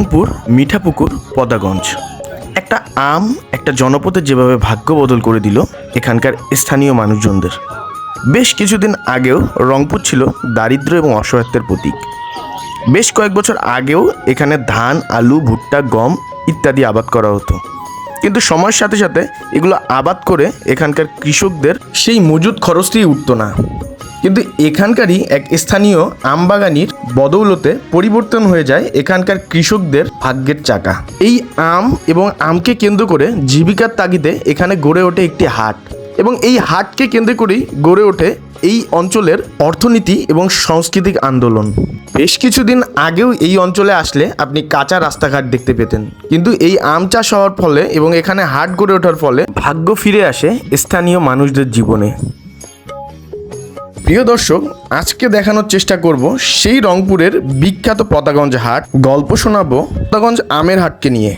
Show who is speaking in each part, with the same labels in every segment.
Speaker 1: রংপুর, মিঠাপুকুর পদাগঞ্জ একটা আম, একটা জনপদের যেভাবে ভাগ্য বদল করে দিল এখানকার স্থানীয় মানুষজনদের। বেশ কিছুদিন আগেও রংপুর ছিল দারিদ্র্য এবং অসহায়ত্বের প্রতীক। বেশ কয়েক বছর আগেও এখানে ধান, আলু, ভুট্টা, গম ইত্যাদি আবাদ করা হতো। কিন্তু সময়ের সাথে সাথে এগুলো আবাদ করে এখানকার কৃষকদের সেই মজুদ খরচটি উঠতো না। কিন্তু এখানকারই এক স্থানীয় আমবাগানির বদৌলতে পরিবর্তন হয়ে যায় এখানকার কৃষকদের ভাগ্যের চাকা। এই আম এবং আমকে কেন্দ্র করে জীবিকার তাগিদে এখানে গড়ে ওঠে একটি হাট এবং এই হাটকে কেন্দ্র করেই গড়ে ওঠে এই অঞ্চলের অর্থনীতি এবং সাংস্কৃতিক আন্দোলন। বেশ কিছুদিন আগেও এই অঞ্চলে আসলে আপনি কাঁচা রাস্তাঘাট দেখতে পেতেন। কিন্তু এই আম চাষ হওয়ার ফলে এবং এখানে হাট গড়ে ওঠার ফলে ভাগ্য ফিরে আসে স্থানীয় মানুষদের জীবনে। প্রিয় দর্শক, আজকে দেখানোর চেষ্টা করব সেই রংপুরের বিখ্যাত পতাগঞ্জ হাট। গল্প শোনাবো পতাগঞ্জ আমের হাটকে নিয়ে।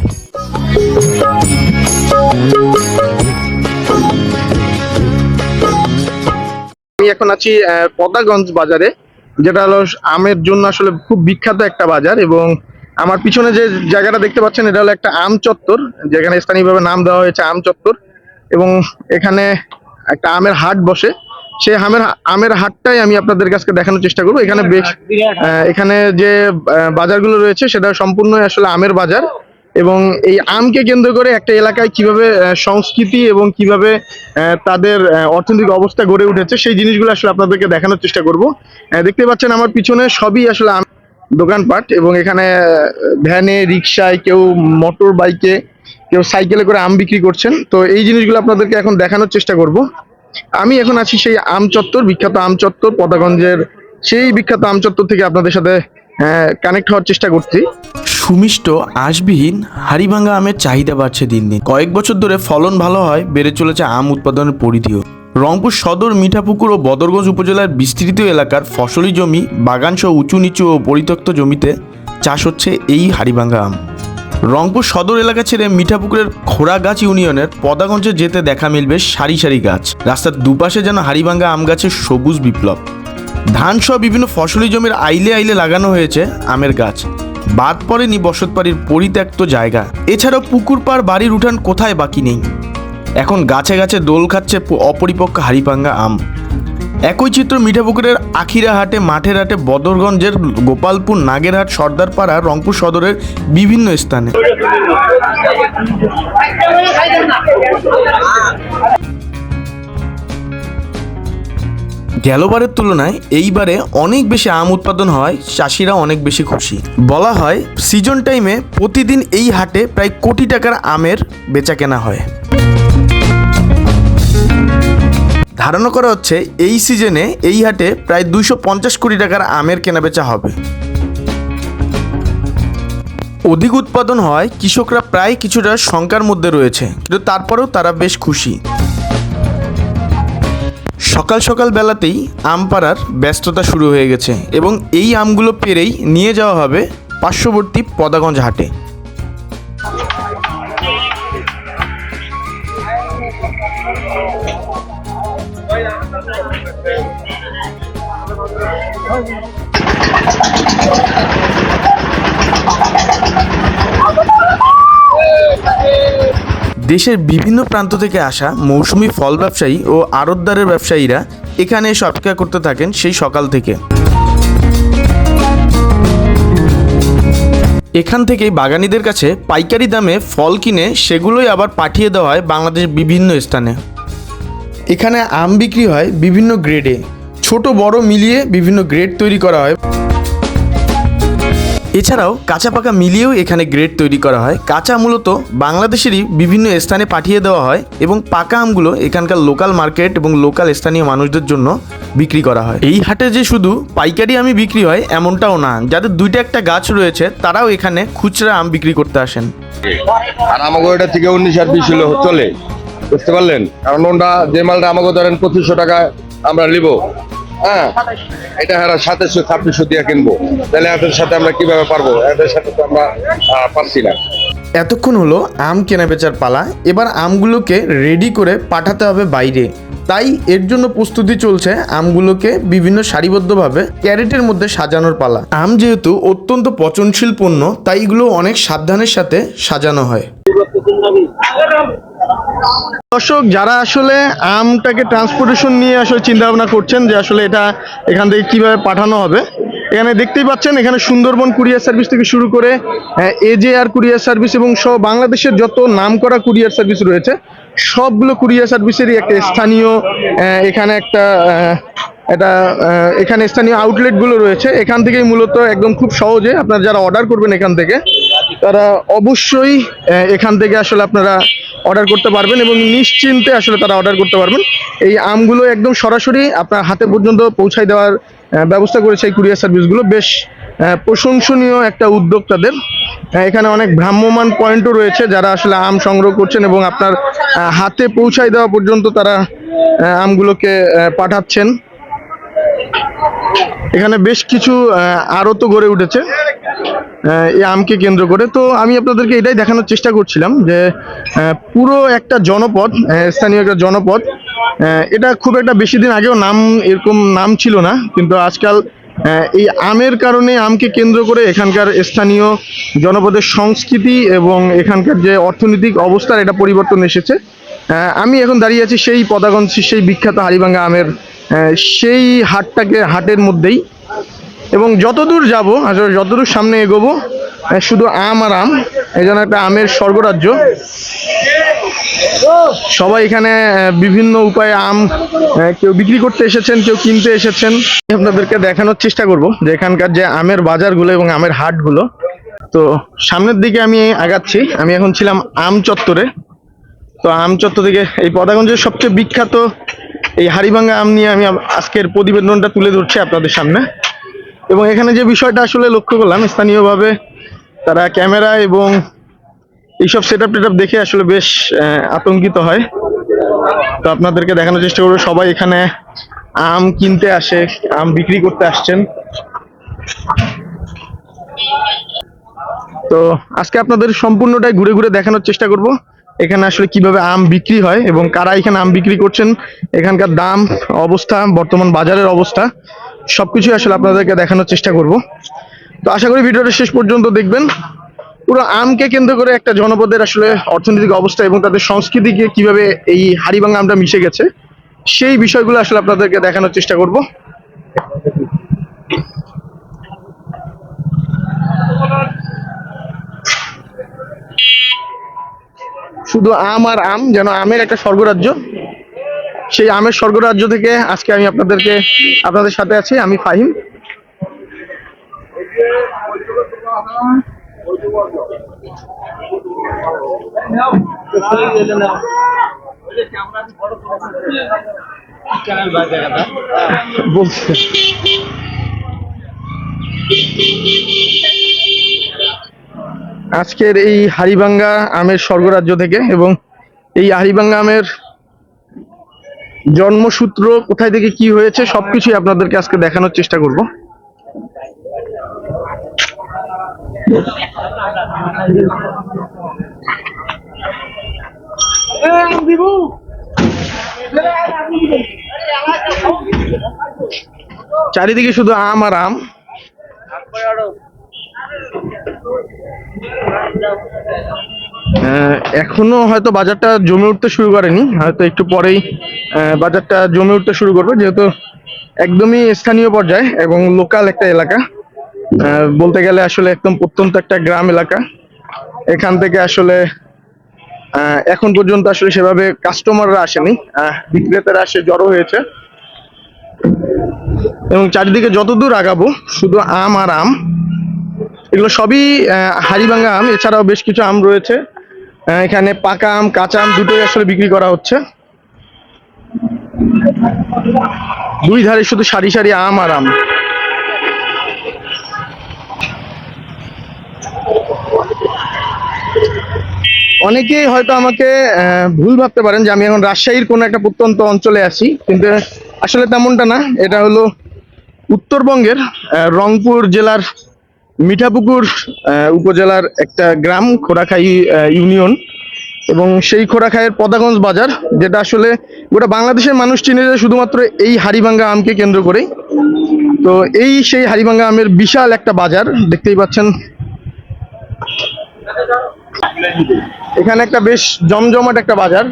Speaker 2: আমি এখন আছি পদাগঞ্জ বাজারে, যেটা হলো আমের জন্য আসলে খুব বিখ্যাত একটা বাজার এবং আমার পিছনে যে জায়গাটা দেখতে পাচ্ছেন, এটা হলো একটা আম চত্বর, যেখানে স্থানীয়ভাবে নাম দেওয়া হয়েছে আম চত্বর এবং এখানে একটা আমের হাট বসে। সেই আমের আমের হাটটাই আমি আপনাদের কাছে দেখানোর চেষ্টা করব। এখানে বেশ আহ, এখানে যে বাজারগুলো রয়েছে সেটা সম্পূর্ণই আসলে আমের বাজার। এবং এই আমকে কেন্দ্র করে একটা এলাকায় কীভাবে সংস্কৃতি এবং কীভাবে তাদের অর্থনৈতিক অবস্থা গড়ে উঠেছে সেই জিনিসগুলো আসলে আপনাদেরকে দেখানোর চেষ্টা করব। দেখতে পাচ্ছেন আমার পিছনে সবই আসলে আম দোকানপাট এবং এখানে ভ্যানে রিক্সায় কেউ মোটর বাইকে কেউ সাইকেলে করে আম বিক্রি করছেন। তো এই জিনিসগুলো আপনাদেরকে এখন দেখানোর চেষ্টা করব। আমি এখন আছি সেই আম চত্বর, বিখ্যাত আম চত্বর, পদাগঞ্জের সেই বিখ্যাত আম চত্বর থেকে আপনাদের সাথে কানেক্ট হওয়ার চেষ্টা করছি।
Speaker 1: সুমিষ্ট, আঁশবিহীন হাড়িভাঙ্গা আমের চাহিদা বাড়ছে দিন দিন। কয়েক বছর ধরে ফলন ভালো হয়, বেড়ে চলেছে আম উৎপাদনের পরিধিও। রংপুর সদর, মিঠাপুকুর ও বদরগঞ্জ উপজেলার বিস্তৃত এলাকার ফসলি জমি বাগানসহ উঁচু নিচু ও পরিত্যক্ত জমিতে চাষ হচ্ছে এই হাড়িভাঙ্গা আম। রংপুর সদর এলাকা ছেড়ে মিঠাপুকুরের খোড়াগাছ ইউনিয়নের পদাগঞ্জে যেতে দেখা মিলবে সারি সারি গাছ। রাস্তার দুপাশে যেন হাড়িভাঙ্গা আম গাছের সবুজ বিপ্লব। ধান সহ বিভিন্ন ফসলি জমির আইলে আইলে লাগানো হয়েছে আমের গাছ। বাদ পড়েনি বসতবাড়ির পরিত্যক্ত জায়গা। এছাড়াও পুকুর পাড় বাড়ির উঠান কোথায় বাকি নেই? এখন গাছে গাছে দোল খাচ্ছে অপরিপক্ক হাড়িপাঙ্গা আম। একই চিত্র মিঠাপুকুরের আখিরা হাটে মাঠের হাটে, বদরগঞ্জের গোপালপুর, নাগেরহাট, সর্দারপাড়া, রংপুর সদরের বিভিন্ন স্থানে। গেলবারের তুলনায় এইবারে অনেক বেশি আম উৎপাদন হয়, চাষিরা অনেক বেশি খুশি। বলা হয় সিজন টাইমে প্রতিদিন এই হাটে প্রায় কোটি টাকার আমের বেচা কেনা হয়। ধারণা করা হচ্ছে এই সিজনে এই হাটে প্রায় দুইশো পঞ্চাশ কোটি টাকার আমের কেনাবেচা হবে। অধিক উৎপাদন হয়, কৃষকরা প্রায় কিছুটা শঙ্কার মধ্যে রয়েছে, কিন্তু তারপরেও তারা বেশ খুশি। সকাল সকাল বেলাতেই আম পাড়ার ব্যস্ততা শুরু হয়ে গেছে এবং এই আমগুলো পেরেই নিয়ে যাওয়া হবে পার্শ্ববর্তী পদাগঞ্জ হাটে। দেশের বিভিন্ন প্রান্ত থেকে আসা মৌসুমি ফল ব্যবসায়ী ও আড়তদারের ব্যবসায়ীরা এখানে এসে অপেক্ষা করতে থাকেন সেই সকাল থেকে। এখান থেকেই বাগানিদের কাছে পাইকারি দামে ফল কিনে সেগুলোই আবার পাঠিয়ে দেওয়া হয় বাংলাদেশের বিভিন্ন স্থানে। এখানে আম বিক্রি হয় বিভিন্ন গ্রেডে ছোট বড় মিলিয়ে বিভিন্ন গ্রেড তৈরি করা হয়। এছাড়াও কাঁচা পাকা মিলিয়েও এখানে গ্রেড তৈরি করা হয়। কাঁচা মূলত বাংলাদেশেরই বিভিন্ন স্থানে পাঠিয়ে দেওয়া হয় এবং পাকা আমগুলো এখানকার লোকাল মার্কেট এবং লোকাল স্থানীয় মানুষদের জন্য বিক্রি করা হয়। এই হাটে যে শুধু পাইকারি আমই বিক্রি হয় এমনটাও না, যাদের দুইটা একটা গাছ রয়েছে, তারাও এখানে খুচরা আম বিক্রি করতে আসেন।
Speaker 3: আর থেকে উনিশ আর বিশ চলে। বুঝতে পারলেন? কারণ ওটা যে মালটা আমাকে ধরেন পঁচিশশো টাকা আমরা নিব। হ্যাঁ। এটা হ্যাঁ সাতাশশো ছাব্বিশশো দিয়ে কিনবো। তাহলে এদের সাথে আমরা কীভাবে পারব? এদের সাথে তো আমরা পারছি না।
Speaker 1: এতক্ষণ হলো আম কেনা বেচার পালা। এবার আমগুলোকে রেডি করে পাঠাতে হবে বাইরে। তাই এর জন্য প্রস্তুতি চলছে আমগুলোকে বিভিন্ন সারিবদ্ধভাবে ক্যারেটের মধ্যে সাজানোর পালা। আম যেহেতু অত্যন্ত পচনশীল পণ্য, তাই এগুলো অনেক সাবধানের সাথে সাজানো হয়।
Speaker 2: দর্শক, যারা আসলে আমটাকে ট্রান্সপোর্টেশন নিয়ে আসলে চিন্তা ভাবনা করছেন যে আসলে এটা এখান থেকে কীভাবে পাঠানো হবে, এখানে দেখতেই পাচ্ছেন এখানে সুন্দরবন কুরিয়ার সার্ভিস থেকে শুরু করে এজেআর কুরিয়ার সার্ভিস এবং সব বাংলাদেশের যত নামকরা কুরিয়ার সার্ভিস রয়েছে, সবগুলো কুরিয়ার সার্ভিসেরই একটা স্থানীয় এখানে একটা এটা এখানে স্থানীয় আউটলেটগুলো রয়েছে। এখান থেকেই মূলত একদম খুব সহজে আপনারা যারা অর্ডার করবেন এখান থেকে, তারা অবশ্যই এখান থেকে আসলে আপনারা অর্ডার করতে পারবেন এবং নিশ্চিন্তে আসলে তারা অর্ডার করতে পারবেন। এই আমগুলো একদম সরাসরি আপনার হাতে পর্যন্ত পৌঁছায় দেওয়ার ব্যবস্থা করেছে এই কুরিয়ার সার্ভিসগুলো। বেশ প্রশংসনীয় একটা উদ্যোগ তাদের এখানে অনেক ভ্রাম্যমান পয়েন্টও রয়েছে যারা আসলে আম সংগ্রহ করছেন এবং আপনার হাতে পৌঁছায় দেওয়া পর্যন্ত তারা আমগুলোকে পাঠাচ্ছেন। এখানে বেশ কিছু আরও তো গড়ে উঠেছে। এই আমকে কেন্দ্র করে। তো আমি আপনাদেরকে এটাই দেখানোর চেষ্টা করছিলাম যে পুরো একটা জনপদ স্থানীয় একটা জনপদ এটা খুব একটা বেশি দিন আগেও নাম এরকম নাম ছিল না, কিন্তু আজকাল এই আমের কারণে আমকে কেন্দ্র করে এখানকার স্থানীয় জনপদের সংস্কৃতি এবং এখানকার যে অর্থনৈতিক অবস্থার এটা পরিবর্তন এসেছে। আমি এখন দাঁড়িয়ে আছি সেই পদাগঞ্জ, সেই বিখ্যাত হাড়িভাঙ্গা আমের সেই হাটটাকে, হাটের মধ্যেই। এবং যতদূর যাব আসলে যতদূর সামনে এগোবো শুধু আম আর আম, এই জন্য একটা আমের স্বর্গরাজ্য। সবাই এখানে বিভিন্ন উপায়ে আম কেউ বিক্রি করতে এসেছেন, কেউ কিনতে এসেছেন। আপনাদেরকে দেখানোর চেষ্টা করব যে এখানকার যে আমের বাজারগুলো এবং আমের হাটগুলো। তো সামনের দিকে আমি আগাচ্ছি। আমি এখন ছিলাম আম চত্বরে। তো আম চত্বর থেকে এই পদাগঞ্জের সবচেয়ে বিখ্যাত এই হাড়িভাঙ্গা আম নিয়ে আমি আজকের প্রতিবেদনটা তুলে ধরছি আপনাদের সামনে। এবং এখানে যে বিষয়টা আসলে লক্ষ্য করলাম, স্থানীয়ভাবে তারা ক্যামেরা এবং এইসব সেট আপ টেট দেখে আসলে বেশ আতঙ্কিত হয়। তো আপনাদেরকে দেখানোর চেষ্টা করব, সবাই এখানে আম কিনতে আসে, আম বিক্রি করতে আসছেন। তো আজকে আপনাদের সম্পূর্ণটাই ঘুরে ঘুরে দেখানোর চেষ্টা করব, এখানে আসলে কীভাবে আম বিক্রি হয় এবং কারা এখানে আম বিক্রি করছেন, এখানকার দাম, অবস্থা, বর্তমান বাজারের অবস্থা। সবকিছু আসলে আপনাদেরকে দেখানোর চেষ্টা করব। তো আশা করি ভিডিওটা শেষ পর্যন্ত দেখবেন। পুরো আমকে কেন্দ্র করে একটা জনপদের আসলে অর্থনৈতিক অবস্থা এবং তাদের সংস্কৃতিকে কীভাবে এই হাড়িভাঙ্গা আমটা মিশে গেছে, সেই বিষয়গুলো আসলে আপনাদেরকে দেখানোর চেষ্টা করব। শুধু আম আর আম, যেন আমের একটা স্বর্গরাজ্য। সেই আমের স্বর্গরাজ্য থেকে আজকে আমি আপনাদেরকে, আপনাদের সাথে আছি, আমি ফাহিম। আজকের এই হারিবাঙ্গা আমের স্বর্গরাজ্য থেকে এবং এই হারিবাঙ্গা আমের জন্মসূত্র কোথায় থেকে কি হয়েছে, সবকিছুই আপনাদেরকে আজকে দেখানোর চেষ্টা করব। চারিদিকে শুধু আম আর আম। এখনও হয়তো বাজারটা জমে উঠতে শুরু করেনি। হয়তো একটু পরেই বাজারটা জমে উঠতে শুরু করবে যেহেতু একদমই স্থানীয় পর্যায়ে এবং লোকাল একটা এলাকা। বলতে গেলে আসলে একদম প্রত্যন্ত একটা গ্রাম এলাকা। এখান থেকে আসলে এখন পর্যন্ত আসলে সেভাবে কাস্টমাররা আসেনি। বিক্রেতারা আসে জড়ো হয়েছে। এবং চারিদিকে যতদূর আগাবো শুধু আম আর আম এগুলো সবই আহ, হাড়িভাঙ্গা আম এছাড়াও বেশ কিছু আম রয়েছে। এখানে পাকা আম, কাঁচা আম দুটোই আসলে বিক্রি করা হচ্ছে। দুই ধারে শুধু সারি সারি আম আর আম। অনেকেই হয়তো আমাকে ভুল ভাবতে পারেন যে আমি এখন রাজশাহীর কোনো একটা প্রত্যন্ত অঞ্চলে আছি, কিন্তু আসলে তেমনটা না। এটা হলো উত্তরবঙ্গের রংপুর জেলার মিঠাপুকুর উপজেলার একটা গ্রাম খোড়াখাই ইউনিয়ন। এবং সেই খোরাখায়ের পদাগঞ্জ বাজার, যেটা আসলে গোটা বাংলাদেশের মানুষ চিনে যায় শুধুমাত্র এই হাড়িভাঙ্গা আমকে কেন্দ্র করেই। তো এই সেই হাড়িভাঙ্গা আমের বিশাল একটা বাজার, দেখতেই পাচ্ছেন। এখানে একটা বেশ জমজমাট একটা বাজার।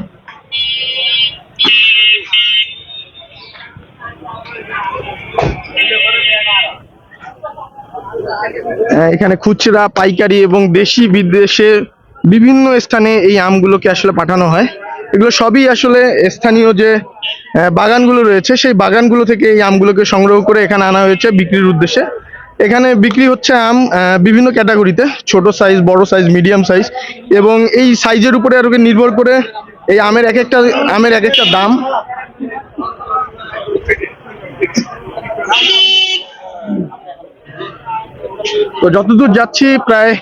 Speaker 2: এখানে খুচরা, পাইকারি এবং দেশি বিদেশে বিভিন্ন স্থানে এই আমগুলোকে আসলে পাঠানো হয়। এগুলো সবই আসলে স্থানীয় যে বাগানগুলো রয়েছে, সেই বাগানগুলো থেকে এই আমগুলোকে সংগ্রহ করে এখানে আনা হয়েছে বিক্রির উদ্দেশ্যে। এখানে বিক্রি হচ্ছে আম বিভিন্ন ক্যাটাগরিতে, ছোট সাইজ বড় সাইজ মিডিয়াম সাইজ এবং এই সাইজের উপরে আর নির্ভর করে এই আমের এক একটা, আমের এক একটা দাম। তো যতদূর যাচ্ছি প্রায়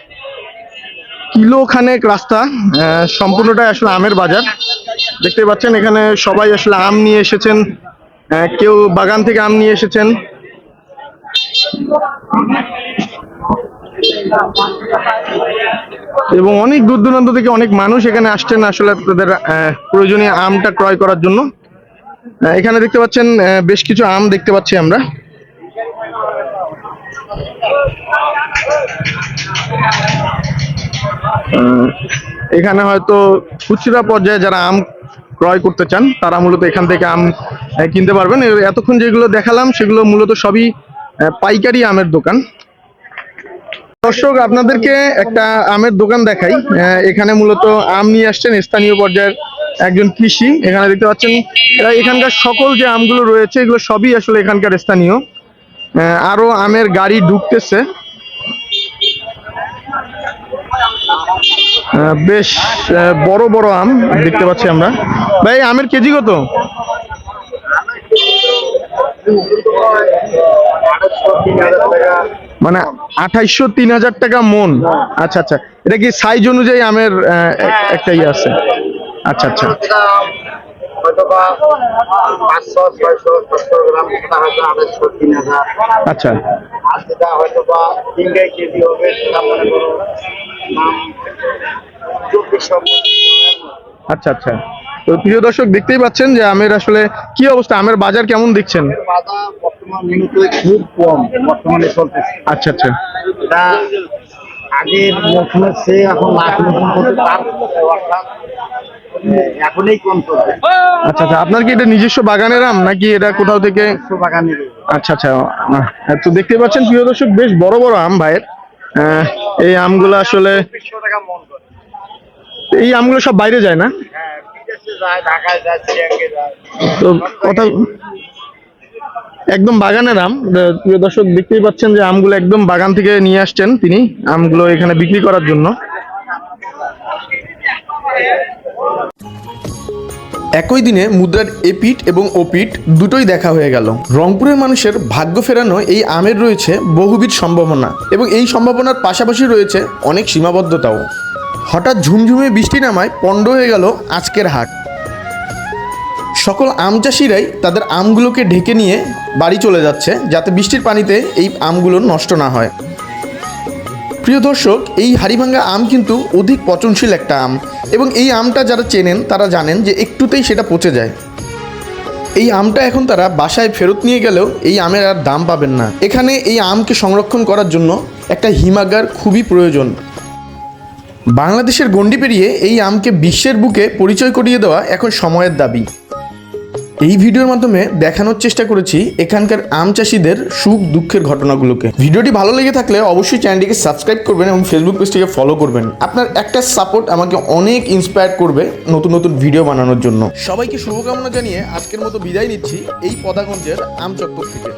Speaker 2: কিলো খানেক রাস্তা সম্পূর্ণটাই আসলে আমের বাজার। দেখতে পাচ্ছেন এখানে সবাই আসলে আম নিয়ে এসেছেন কেউ বাগান থেকে আম নিয়ে এসেছেন। এবং অনেক দূর দূরান্ত থেকে অনেক মানুষ এখানে আসছেন আসলে তাদের প্রয়োজনীয় আমটা ক্রয় করার জন্য। এখানে দেখতে পাচ্ছেন বেশ কিছু আম দেখতে পাচ্ছি আমরা। এখানে হয়তো খুচরা পর্যায়ে যারা আম ক্রয় করতে চান তারা মূলত এখান থেকে আম কিনতে পারবেন। এতক্ষণ যেগুলো দেখালাম সেগুলো মূলত সবই পাইকারি আমের দোকান। দর্শক আপনাদেরকে একটা আমের দোকান দেখাই। এখানে মূলত আম নিয়ে আসছেন স্থানীয় পর্যায়ের একজন কৃষি। এখানে দেখতে পাচ্ছেন এখানকার সকল যে আমগুলো রয়েছে এগুলো সবই আসলে এখানকার স্থানীয়। আহ, আরও আমের গাড়ি ঢুকতেছে। বেশ বড় বড় আম দেখতে পাচ্ছি আমরা। ভাই, আমের কেজি কত? মানে আঠাইশশো তিন হাজার টাকা মন। আচ্ছা আচ্ছা। এটা কি সাইজ অনুযায়ী আমের একটা ইয়ে আছে? আচ্ছা আচ্ছা।
Speaker 4: হয়তোবা পাঁচশো ছয়শো সাতশো গ্রাম সেটা হয়তো আড়াইশো তিন হাজার।
Speaker 2: আচ্ছা।
Speaker 4: আর যেটা হয়তোবা তিনটে কেজি হবে সেটা মনে করো চব্বিশশো
Speaker 2: আচ্ছা আচ্ছা। তো প্রিয় দর্শক দেখতেই পাচ্ছেন যে আমের আসলে কি অবস্থা আমের বাজার কেমন দেখছেন?
Speaker 4: খুব কম বর্তমানে চলতেছে।
Speaker 2: আচ্ছা আচ্ছা।
Speaker 4: আগের মৌসুমের সে এখন লাখ মৌসুম করতে তার অর্থাৎ এখনই কম চলছে
Speaker 2: আচ্ছা আচ্ছা আপনার কি এটা নিজস্ব বাগানের আম নাকি এটা কোথাও থেকে?
Speaker 4: বাগানের
Speaker 2: আচ্ছা আচ্ছা তো দেখতে পাচ্ছেন প্রিয় দর্শক বেশ বড় বড় আম ভাইয়ের। এই আমগুলো আসলে এই আমগুলো সব বাইরে যায় না?
Speaker 4: হ্যাঁ
Speaker 2: তো কথা একদম বাগানের আম। প্রিয় দর্শক দেখতেই পাচ্ছেন যে আমগুলো একদম বাগান থেকে নিয়ে আসছেন তিনি আমগুলো এখানে বিক্রি করার জন্য।
Speaker 1: একই দিনে মুদ্রার এপিট এবং ওপিট দুটোই দেখা হয়ে গেল। রংপুরের মানুষের ভাগ্য ফেরানো এই আমের রয়েছে বহুবিধ সম্ভাবনা এবং এই সম্ভাবনার পাশাপাশি রয়েছে অনেক সীমাবদ্ধতাও। হঠাৎ ঝুমঝুমে বৃষ্টি নামায় পণ্ড হয়ে গেল আজকের হাট। সকল আম চাষিরাই তাদের আমগুলোকে ঢেকে নিয়ে বাড়ি চলে যাচ্ছে যাতে বৃষ্টির পানিতে এই আমগুলো নষ্ট না হয়। প্রিয় দর্শক, এই হাড়িভাঙ্গা আম কিন্তু অধিক পচনশীল একটা আম। এবং এই আমটা যারা চেনেন, তারা জানেন যে একটুতেই সেটা পচে যায়। এই আমটা এখন তারা বাসায় ফেরত নিয়ে গেলেও এই আমের আর দাম পাবেন না। এখানে এই আমকে সংরক্ষণ করার জন্য একটা হিমাগার খুবই প্রয়োজন। বাংলাদেশের গণ্ডি পেরিয়ে এই আমকে বিশ্বের বুকে পরিচয় করিয়ে দেওয়া এখন সময়ের দাবি। এই ভিডিওর মাধ্যমে দেখানোর চেষ্টা করেছি এখানকার আম চাষিদের সুখ দুঃখের ঘটনাগুলোকে। ভিডিওটি ভালো লেগে থাকলে অবশ্যই চ্যানেলটিকে সাবস্ক্রাইব করবেন এবং ফেসবুক পেজটিকে ফলো করবেন। আপনার একটা সাপোর্ট আমাকে অনেক ইন্সপায়ার করবে নতুন নতুন ভিডিও বানানোর জন্য। সবাইকে শুভকামনা জানিয়ে আজকের মতো বিদায় নিচ্ছি এই পদাগঞ্জের আম চত্বর থেকে।